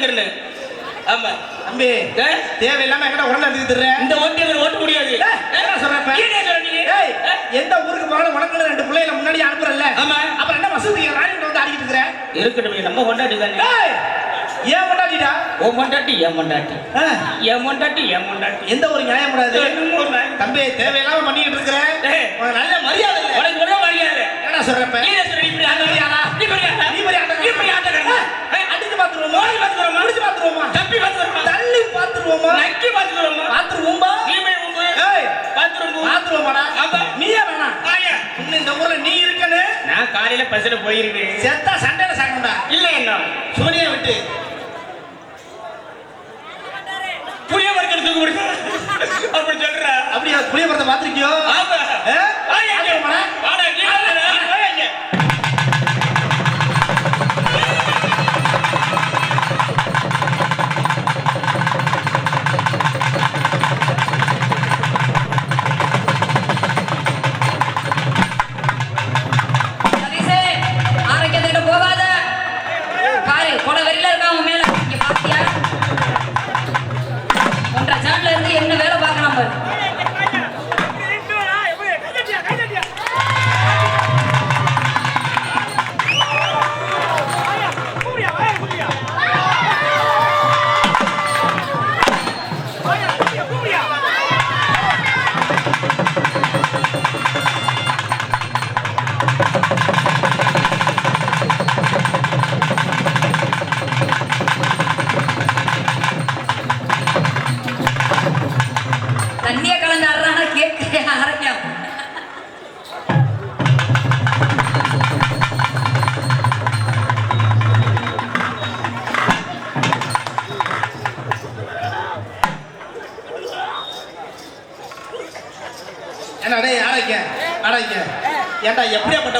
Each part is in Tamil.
வச்சுக்கிறேன்னு ஆமா. தம்பி? தேவையில்லாம எங்கிட்ட உடனே எடுத்துக்கிறேன் இந்த ஓட்டி அவர் ஓட்ட முடியாது. என்ன சொல்றப்ப? எந்த ஊருக்கு போனாலும் உனக்கு ரெண்டு பிள்ளைகளை முன்னாடி அனுப்புறல்ல? ஆமா. அப்புறம் என்ன வசதி ராணிகிட்ட வந்து ஆடிக்கிட்டு இருக்கிற? இருக்கட்டும் நம்ம தானே. ஏய், ஏன் கொண்டாடிடா உன் பொண்டாட்டி என் பொண்டாட்டி என் பொண்டாட்டி என் பொண்டாட்டி எந்த ஒரு நியாயம் கூடாது. தம்பி தேவையில்லாம பண்ணிக்கிட்டு இருக்கிற? ஏய். உனக்கு நல்ல மரியாதை உனக்கு ஒரே மரியாதை. என்ன சொல்றப்ப நீ என்ன சொல்ற? நீ பெரிய ஆட்டக்காரன். நீ பெரிய ஆட்டக்காரன். அடிச்சு பாத்துருவோமா பாத்துருவோமா தப்பி பாத்துக்கிறோமா? தள்ளி பாத்துருவோமா நக்கி பாத்துக்கிறோமா? பாத்துருவோம்பா நீ போய் உம்பு. ஏய் பாத்ரூம் போ. பாத்துருவோமாடா ஆமா. நீயே வேணாம் ஆயா. இன்னும் இந்த ஊர்ல நீ இருக்கன்னு. நான் காலையில பஸ்ல போயிருக்கேன். செத்தா சண்டையில சாக்கணும்டா இல்ல என்ன சோனியா விட்டு. புளிய மரக்கிறதுக்கு கொடுக்க அப்படி சொல்ற. அப்படியா? புளியபுரத்தை பாத்திருக்கியோ ஆமா. ஏ? ஆயா, வாடா,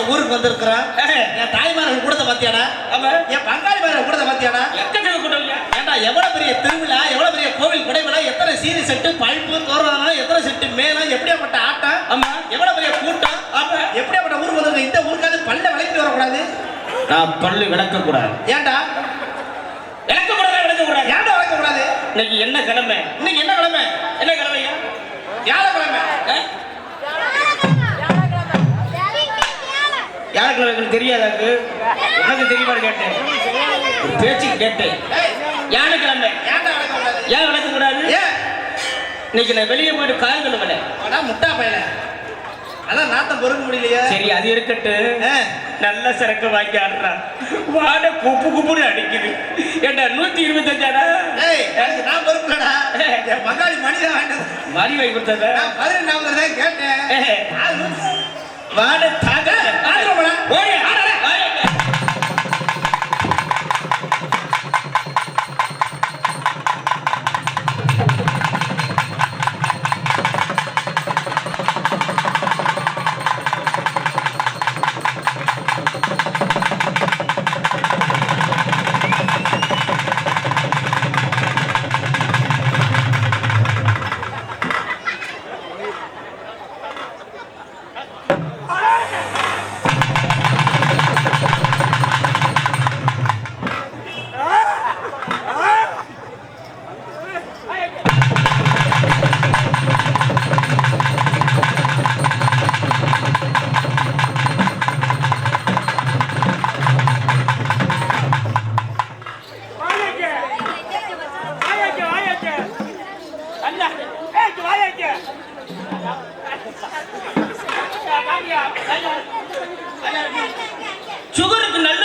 ஊருக்கு வந்திருக்கிறான் என் தாய்மார்கள் கூடத்தை பாத்தியாடா ஆமா. என் பங்காளிமார்கள் கூடத்தை பாத்தியாடா எக்கச்சக்க கூட்டம் இல்லையா? ஏன்டா எவ்வளவு பெரிய திருவிழா எவ்வளவு பெரிய கோவில் குடைவிழா எத்தனை சீரி செட்டு பழுப்பு தோரணம் எத்தனை செட்டு மேளம் எப்படியாப்பட்ட ஆட்டம்? ஆமா. எவ்வளவு பெரிய கூட்டம்? ஆமா. எப்படியாப்பட்ட ஊருக்கு வந்திருக்க இந்த ஊருக்காவது பல்ல விளக்கிட்டு வரக்கூடாது? நான் பல்லு விளக்க கூடாது ஏன்டா விளக்க கூடாது விளக்க கூடாது ஏன்டா விளக்க கூடாது இன்னைக்கு என்ன கிழமை? இன்னைக்கு என்ன யாருக்கிழமை எனக்கு தெரியாதாக்கு உனக்கு தெரியுமான்னு கேட்டேன். பேச்சுக்கு கேட்டேன். விளக்க கூடாது ஏன் விளக்க கூடாது? ஏன் இன்னைக்கு நான் வெளியே போயிட்டு கால் கழுவல ஆனா முட்டா பையல. அதான் நாத்தம் பொறுக்க முடியலையே. சரி அது இருக்கட்டும். ஆ, நல்ல சரக்கு வாங்கி ஆடுறான் வாட குப்பு குப்புன்னு அடிக்குது. ஏண்டா நூத்தி இருபத்தஞ்சாடா? நான் பொறுப்புலடா என் பங்காளி மனிதன் வேண்டது மாறி வாங்கி கொடுத்தத? நான் பதினெண்டாவது தான் கேட்டேன். வாட தாங்க ஆடுறோம் போடா. ஓடி ஆடடா சுகருக்கு நல்ல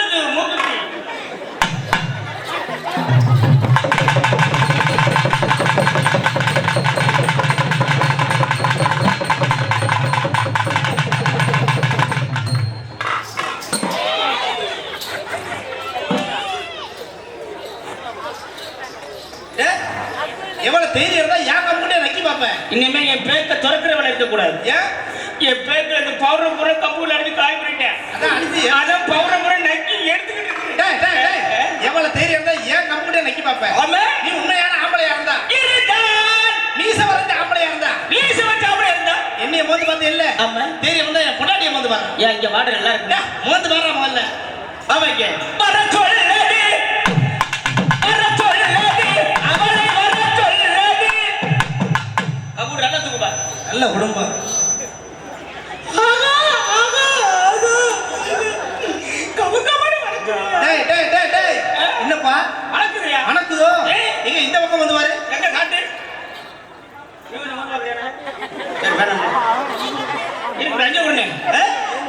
இனிமே என் பேக்க திறக்கிறவள இருக்கக்கூடாது ஏன் என் பேக்க இந்த பவுடர் பூரா கம்பூல அடிச்சு காய் பண்ணிட்டேன் அதான் அடிச்சு. அதான் பவுடர் பூரா நக்கி எடுத்துக்கிட்டு எவ்வளவு தைரியம் இருந்தா ஏன் கம்பெனியை நக்கி பார்ப்பேன் ஆமா. நீ உண்மையான ஆம்பளையா இருந்தா? இதுதான். மீச வரைஞ்ச ஆம்பளையா இருந்தா? வீசு வச்ச ஆமா. தைரியம் வந்தா என் பொண்டாட்டியை வந்து பாரு. ஏன் இங்க வாடகை நல்லா இருக்கு? மோந்து பாடுறா முதல்ல பாபா இங்க. நல்ல குடும்பம் என்னப்பா? வணக்குறியா வணக்குதோ? ஏய். நீங்க இந்த பக்கம் வந்து பாரு. எங்க காட்டு?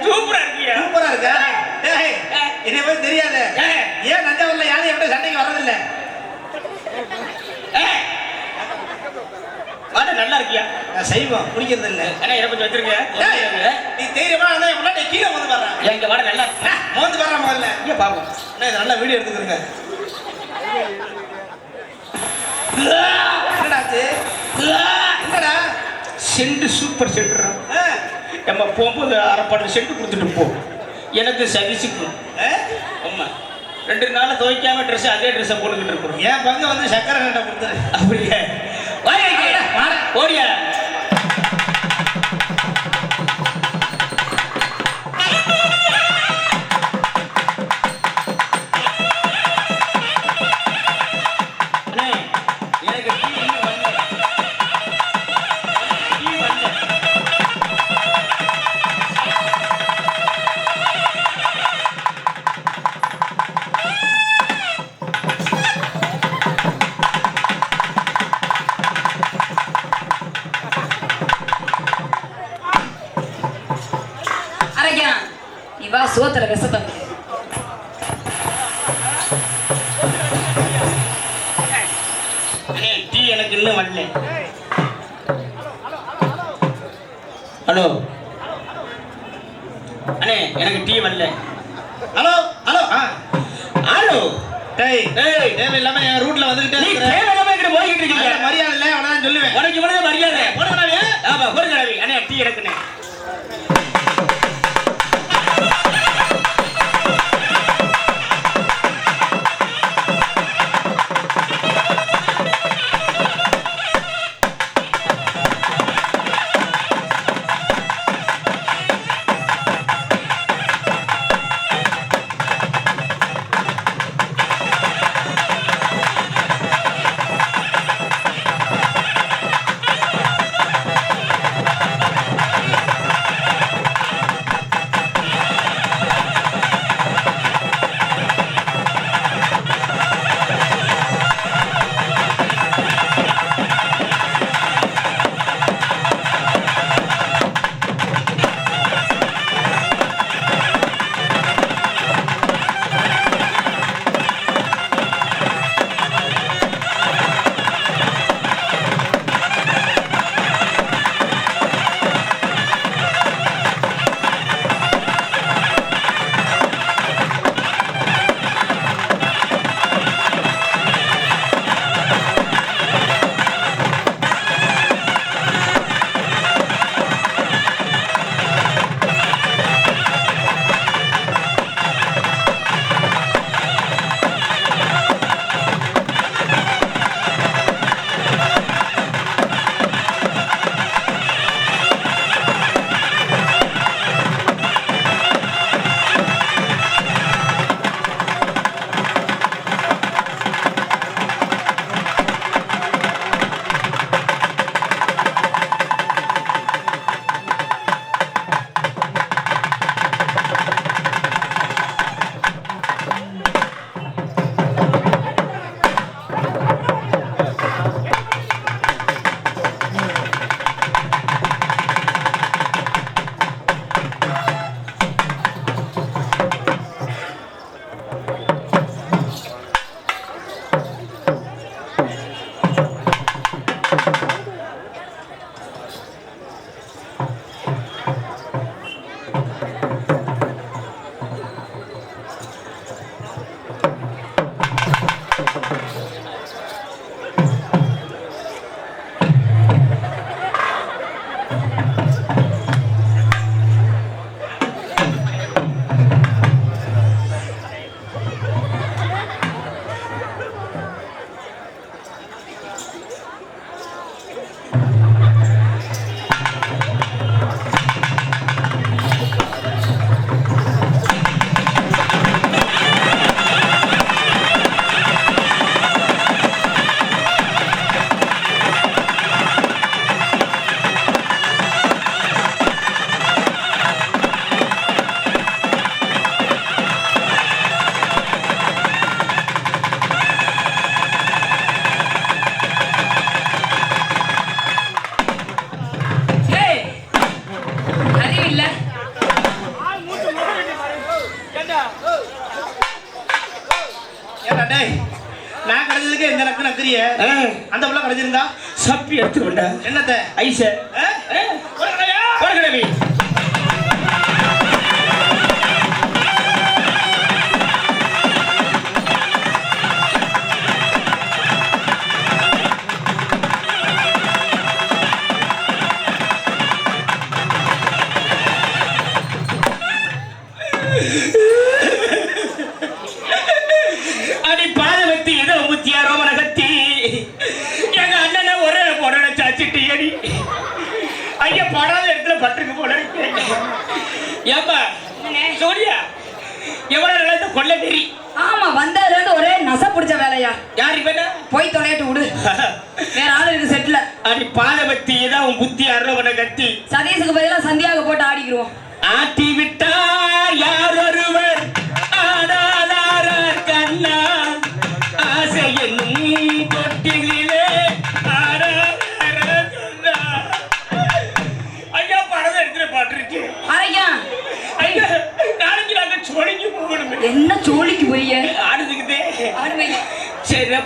சூப்பரா இருக்கியா? சூப்பரா இருக்கா. என்னை பத்தி தெரியாது. ஏன் நஞ்சாவூர்ல யாரும் எப்படி சண்டைக்கு வர்றதில்ல? நல்லா இருக்கியா? நான் செய்வோம் குடிக்கிறது இல்ல ஏன்னா இதை கொஞ்சம் வச்சிருக்க டேய், நீ தைரியமா இருந்தா என் பொண்டாட்டி கீழே வந்து பாரு ஏன் இங்க வாடகை நல்லா மோந்து பாடுறா முதல்ல. இங்க பாப்போம் அண்ணா, இது நல்ல வீடியோ எடுத்துக்கிறேங்க என்னடா ஆச்சு? என்னடா? செண்டு சூப்பர் சென்டரா? நம்ம போகும்போது அரை பாட்டு செண்டு கொடுத்துட்டு போ. எனக்கு சகிச்சுக்கும். ஆ? ஆமா ரெண்டு நாளா துவைக்காம ட்ரெஸ் அதே ட்ரெஸ்ஸை போட்டுக்கிட்டு இருக்கிறோம். என் பங்கு வந்து சக்கரை கண்டை கொடுத்துரு. அப்படியே. ஓடியா கொடுக்கறாவி இறக்குனேன்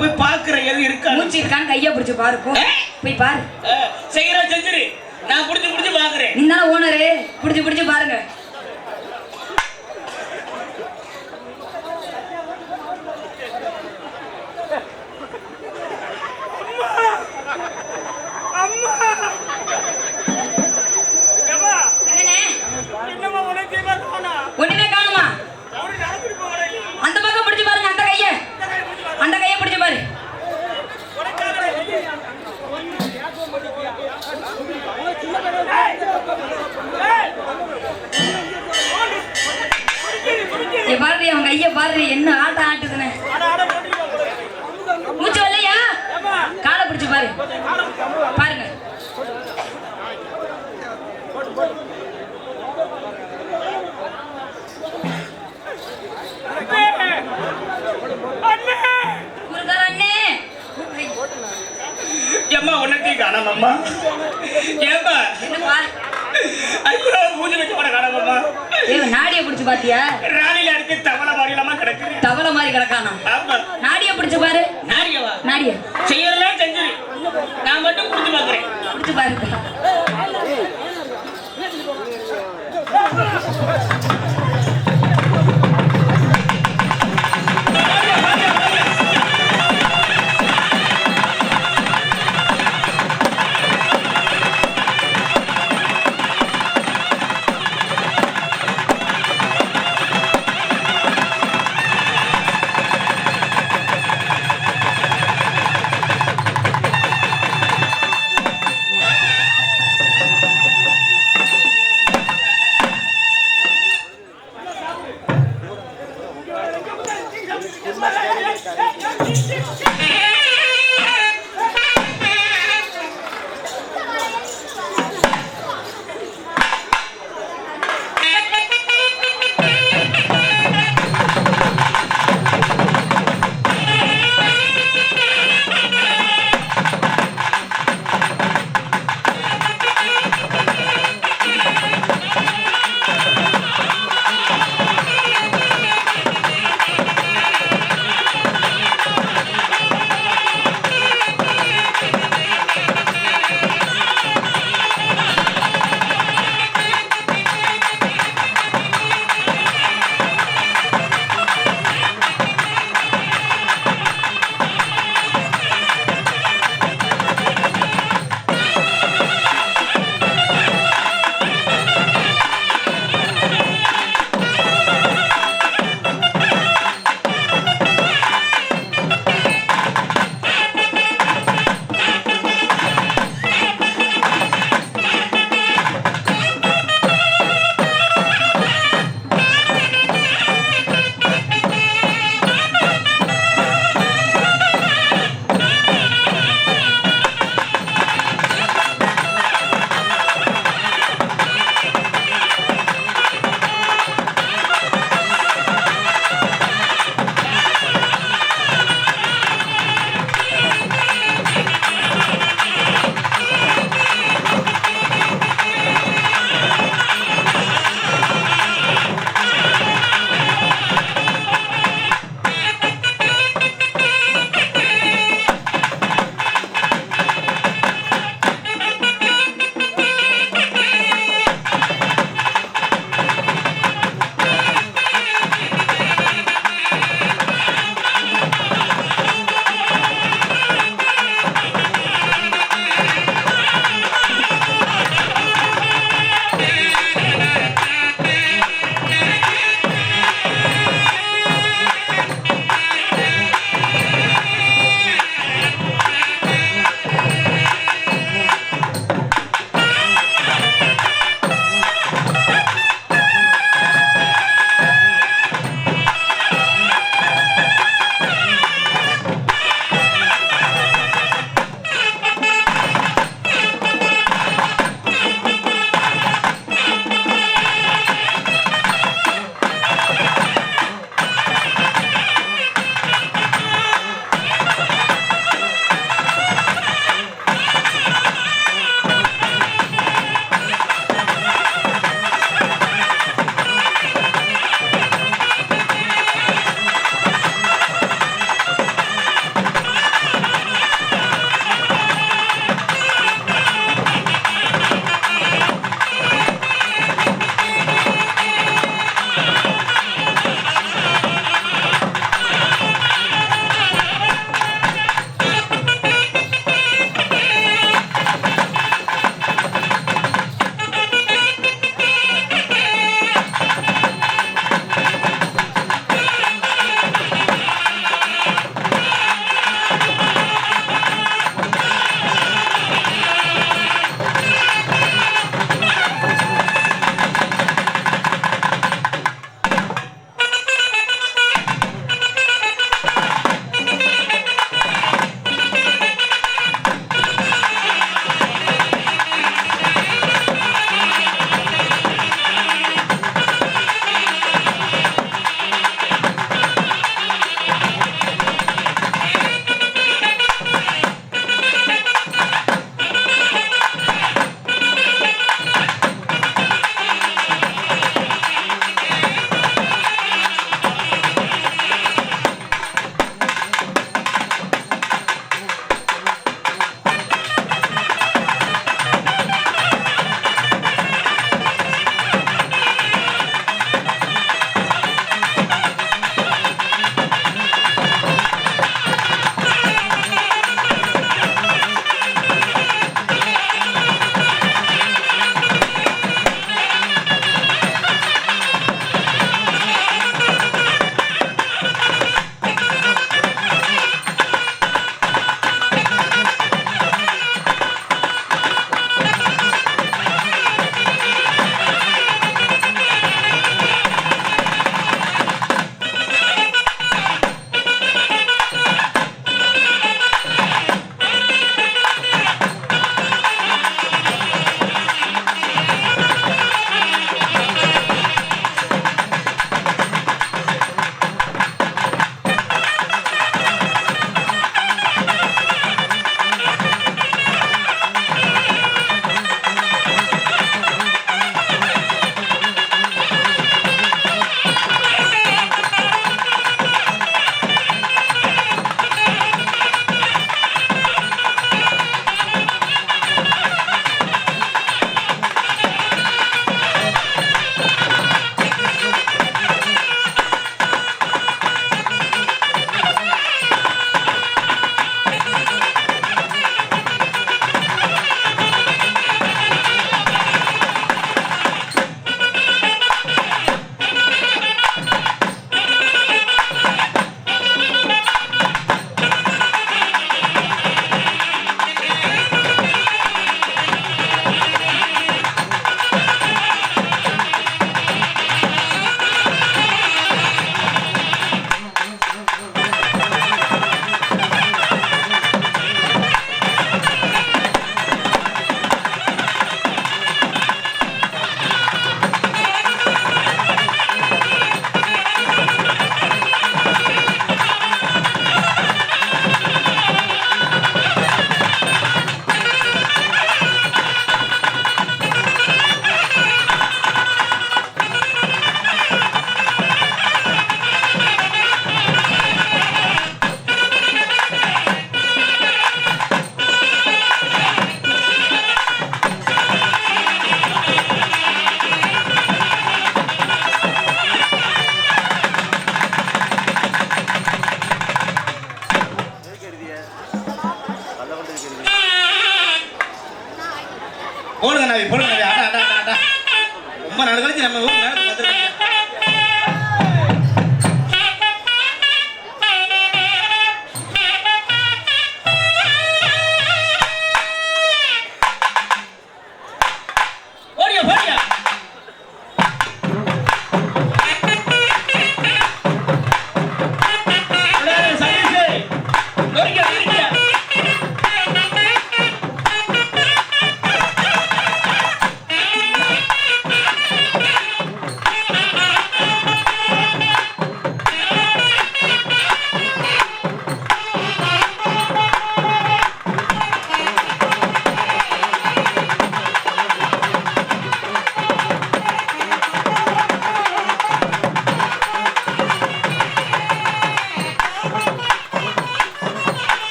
போய் பாக்குற எது இருக்கா மூச்சு இருக்கான்னு கையை பிடிச்சு பாரு போய் பாரு. செய்யறா செஞ்சிரு. நான் புடிச்சு புடிச்சு பாக்குறேன் நீ தானே ஓனரு புடிச்சு புடிச்சு பாருங்க. அம்மா உனக்கு காணாம அம்மா ஏப்பா மூஞ்சி வச்சு போட நாடியை பிடிச்சு பாத்தியா? ராணில இருக்கு தவளை மாதிரி இல்லாம கிடக்கு தவளை மாதிரி கிடக்கானா? நாடியை பிடிச்சு பாரு. நாடியவா? நாடிய. செய்யறதெல்லாம் செஞ்சு. நான் மட்டும் பிடிச்சு பாக்குறேன். பிடிச்சு பாரு.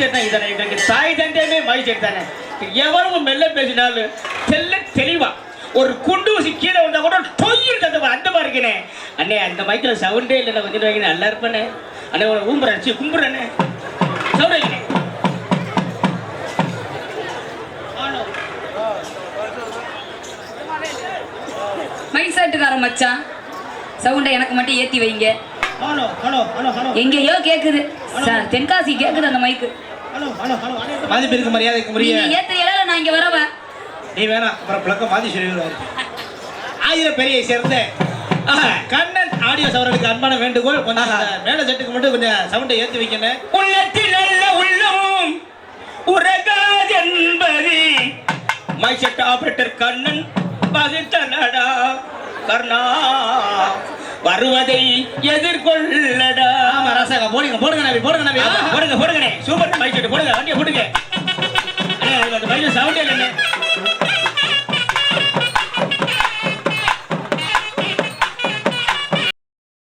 மைசெட் தான் இதானே எங்களுக்கு தாய் தந்தையுமே மைசெட் தானே எவரும் மெல்ல பேசினாலும் தெல்ல தெளிவா ஒரு குண்டு ஊசி கீழே வந்தா கூட டொய்யில் தந்த அந்த மாதிரி இருக்கனே. அண்ணே அந்த மைக்கில் சவுண்டே இல்லை கொஞ்சம் வைக்கணும் நல்லா இருப்பேனே. அண்ணே உன ஊம்புறேன் சி கும்புறேனே. சவுண்ட் செட்டுக்காரன் மச்சான்? சவுண்டை எனக்கு மட்டும் ஏத்தி வைங்க. எங்கேயோ கேக்குது. சார் தென்காசி கேக்குது அந்த மைக்கு மதிப்பிற்கு மரியாதைக்கு நீங்க ஏத்த இலையில நான் இங்க வரவா? நீ வேணாம் அப்புறம் பிளக்க மாத்தி சொல்லிடுவாரு. ஆயிரம் பெரியை சேர்ந்த கண்ணன் ஆடியோஸ் அவர்களுக்கு அன்பான வேண்டுகோள். கொஞ்சம் மேல செட்டுக்கு மட்டும் கொஞ்சம் சவுண்டை ஏத்தி வைக்கணும் உள்ளத்தில் நல்ல உள்ளம் உறகாதென்பது மைசெட் ஆபரேட்டர் கண்ணன் பகுத்தனடா கர்ணா. வருவதை எதிர்கொள்ளடா. மரசக போடுங்க போடுங்க நபி போடுங்க நபி. போடுங்க போடுங்க சூப்பர் பைக் போடுங்க வண்டியை போடுங்க பைக் சவுண்டே